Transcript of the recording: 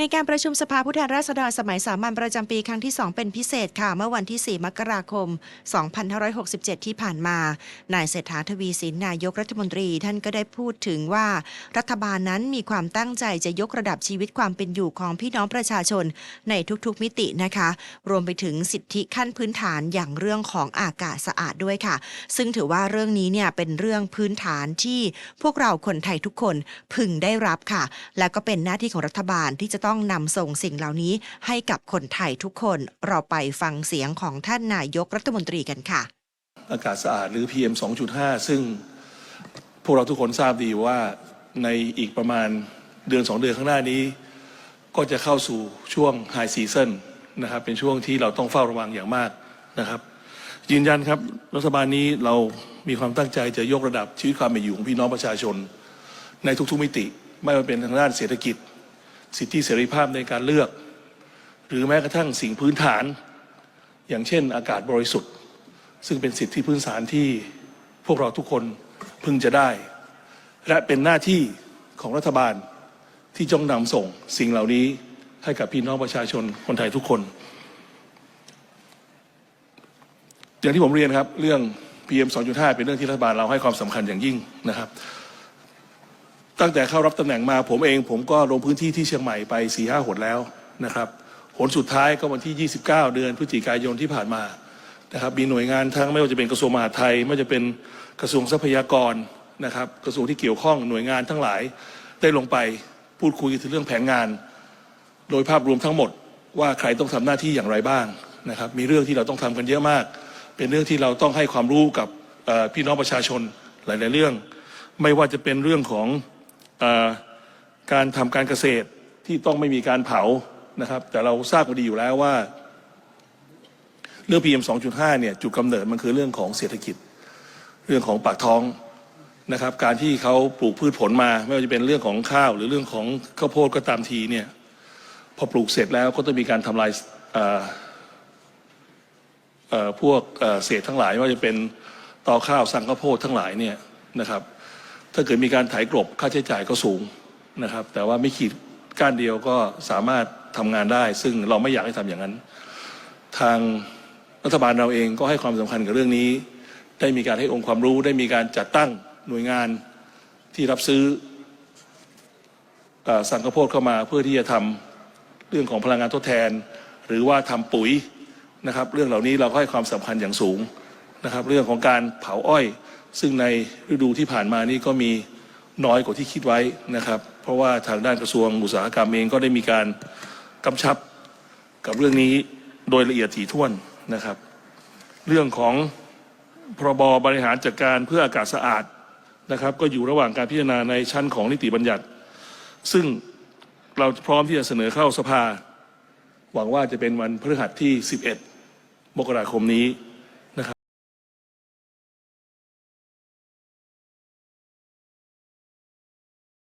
ในการประชุมสภาผู้แทนราษฎรสมัยสามัญประจำปีครั้งที่ 2 เป็นพิเศษค่ะ เมื่อวันที่ 4 มกราคม 2567 ที่ผ่านมา นายเศรษฐาทวีสินนายกรัฐมนตรีท่านก็ได้พูดถึงว่า รัฐบาลนั้นมีความตั้งใจจะยกระดับชีวิตความเป็นอยู่ของพี่น้องประชาชนในทุกๆมิตินะคะ รวมไปถึงสิทธิขั้นพื้นฐานอย่างเรื่องของอากาศสะอาดด้วยค่ะ ซึ่งถือว่าเรื่องนี้เนี่ยเป็นเรื่องพื้นฐานที่พวกเราคนไทยทุกคนพึงได้รับค่ะ และก็เป็นหน้าที่ของรัฐบาลที่จะต้องนำส่งสิ่งเหล่านี้ให้กับคนไทยทุกคนเราไปฟังเสียงของท่านนายกรัฐมนตรีกันค่ะ อากาศสะอาดหรือ PM 2.5 ซึ่งพวกเราทุกคนทราบดีว่าในอีกประมาณเดือน 2 เดือนข้างหน้านี้ ก็จะเข้าสู่ช่วงไฮซีซันนะครับเป็นช่วงที่เราต้องเฝ้าระวังอย่างมากนะครับ ยืนยันครับรัฐบาลนี้เรามีความตั้งใจจะยกระดับชีวิตความเป็นอยู่ของพี่น้องประชาชน ในทุกๆมิติ ไม่ว่าเป็นทางด้านเศรษฐกิจ สิทธิเสรีภาพในการเลือก หรือแม้กระทั่งสิ่งพื้นฐาน อย่างเช่นอากาศบริสุทธิ์ ซึ่งเป็นสิทธิพื้นฐานที่พวกเราทุกคนพึงจะได้ และเป็นหน้าที่ของรัฐบาลที่จ้องนำส่งสิ่งเหล่านี้ให้กับพี่น้องประชาชนคนไทยทุกคน อย่างที่ผมเรียนครับ เรื่อง PM 2.5 เป็นเรื่องที่รัฐบาลเราให้ความสำคัญอย่างยิ่งนะครับ ตั้งแต่เข้ารับตำแหน่งมาผมเองผมก็ลงพื้นที่ที่เชียงใหม่ไป4ี่ห้าหนแล้วนะครับหนสุดท้ายก็วันที่ 29 เดือนพฤศจิกายนที่ผ่านมานะครับมีหน่วยงานทั้งไม่ว่าจะเป็นกระทรวงมหาดไทย ไม่ว่าจะเป็นกระทรวงทรัพยากรนะครับกระทรวงที่เกี่ยวข้องหน่วยงานทั้งหลายได้ลงไปพูดคุยถึงเรื่องแผนงาน โดยภาพรวมทั้งหมดว่าใครต้องทำหน้าที่อย่างไรบ้างนะครับมีเรื่องที่เราต้องทำกันเยอะมาก เป็นเรื่องที่เราต้องให้ความรู้กับพี่น้องประชาชนหลาย ๆ เรื่อง ไม่ว่าจะเป็นเรื่องของ การทำการเกษตรที่ต้องไม่มีการเผานะครับ แต่เราทราบกันดีอยู่แล้วว่า เรื่อง PM 2.5 เนี่ยจุดกำเนิดมันคือเรื่องของเศรษฐกิจ เรื่องของปากท้องนะครับ การที่เขาปลูกพืชผลมา ไม่ว่าจะเป็นเรื่องของข้าว หรือเรื่องของข้าวโพดก็ตามทีเนี่ยพอปลูกเสร็จแล้วก็ต้องมีการทำลายพวกเอ่อเศษทั้งหลายไม่ว่าจะเป็นตอข้าวสังข้าวโพดทั้งหลายเนี่ยนะครับ ถ้าเกิดมีการไถกลบค่าใช้จ่ายก็สูงนะครับ แต่ว่าไม่ขีดก้านเดียวก็สามารถทำงานได้ ซึ่งเราไม่อยากให้ทำอย่างนั้น ทางรัฐบาลเราเองก็ให้ความสำคัญกับเรื่องนี้ ได้มีการให้องค์ความรู้ได้มีการจัดตั้งหน่วยงานที่รับซื้ออสังข้าวโพดเข้ามาเพื่อที่จะทำเรื่องของพลังงานทดแทน หรือว่าทำปุ๋ยนะครับ เรื่องเหล่านี้เราก็ให้ความสำคัญอย่างสูงนะครับ เรื่องของการเผาอ้อย ซึ่งในฤดูที่ผ่านมานี่ก็มีน้อยกว่าที่คิดไว้นะครับ เพราะว่าทางด้านกระทรวงอุตสาหกรรมเองก็ได้มีการกำชับกับเรื่องนี้โดยละเอียดถี่ถ้วนนะครับ เรื่องของพรบบริหารจัดการเพื่ออากาศสะอาดนะครับ ก็อยู่ระหว่างการพิจารณาในชั้นของนิติบัญญัติ ซึ่งเราพร้อมที่จะเสนอเข้าสภา หวังว่าจะเป็นวันพฤหัสที่ 11 มกราคมนี้